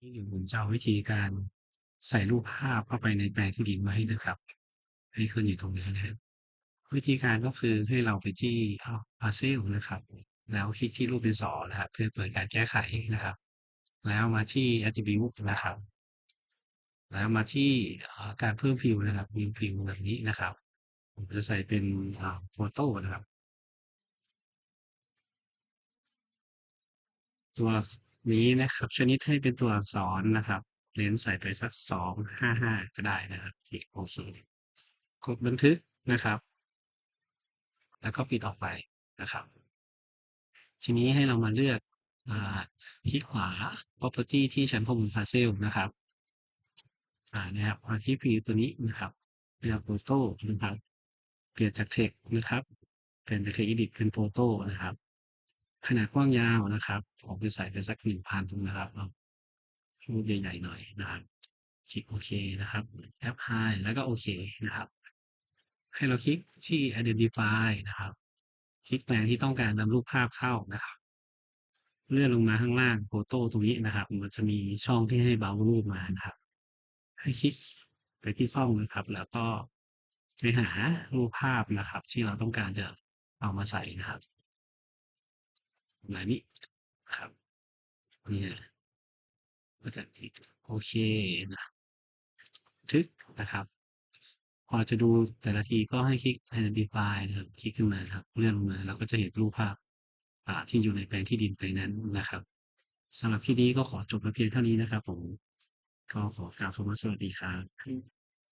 นี่เดี๋ยวผมจะเอาวิธีการใส่รูปภาพเข้าไปในแปลงที่ดินมาให้นะครับ ให้ขึ้นอยู่ตรงนี้นะครับวิธีการก็คือให้เราไปที่อ้าว Parcel นะครับ แล้วคลิกที่รูปดินสอนะครับ เพื่อเปิดการแก้ไขนะครับ แล้วมาที่ Attribute นะครับ แล้วมาที่การเพิ่มฟิลนะครับ New Fill แบบนี้นะครับ ผมจะใส่เป็นอ่าโฟโต้นะครับ ตัว นี้นะครับ ชนิดให้เป็นตัวอักษรนะครับ เลนส์ใส่ไปสักสองห้าห้าก็ได้นะครับคลิกโอเคกดบันทึกนะครับ แล้วก็ปิดออกไปนะครับ ทีนี้ให้เรามาเลือกอคลิกขวา property ที่ชั้นข้อมูล parcel นะครับอ่านะครับมาที่ view ตัวนี้นะครับเลือก photo นะครับ เปลี่ยนจาก text นะครับ เป็นจาก text edit เป็น photo นะครับ ขนาดกว้างยาวนะครับผมจะใส่ไปสักหนึ่งพันนะครับรูปใหญ่ๆหน่อยนะครับคลิกโอเคนะครับแอป High แล้วก็โอเคนะครับ ให้เราคลิกที่ identify นะครับ คลิกแปลงที่ต้องการนำรูปภาพเข้านะครับ เลื่อนลงมาข้างล่างโฟโต้ตรงนี้นะครับ มันจะมีช่องที่ให้เบารูปมานะครับ ให้คลิกไปที่ช่องนะครับ แล้วก็ไปหารูปภาพนะครับ ที่เราต้องการจะเอามาใส่นะครับ ประมาณนี้ครับเนี่ยก็จะคลิกโอเคนะทึกนะครับ พอจะดูแต่ละทีก็ให้คลิก identify นะครับ คลิกขึ้นมาครับ เลื่อนลงมาเราก็จะเห็นรูปภาพอ่าที่อยู่ในแปลงที่ดินแปลงนั้นนะครับสำหรับคลิปนี้ก็ขอจบเพียงเท่านี้นะครับผม ก็ขอกล่าวคำว่าสวัสดีครับ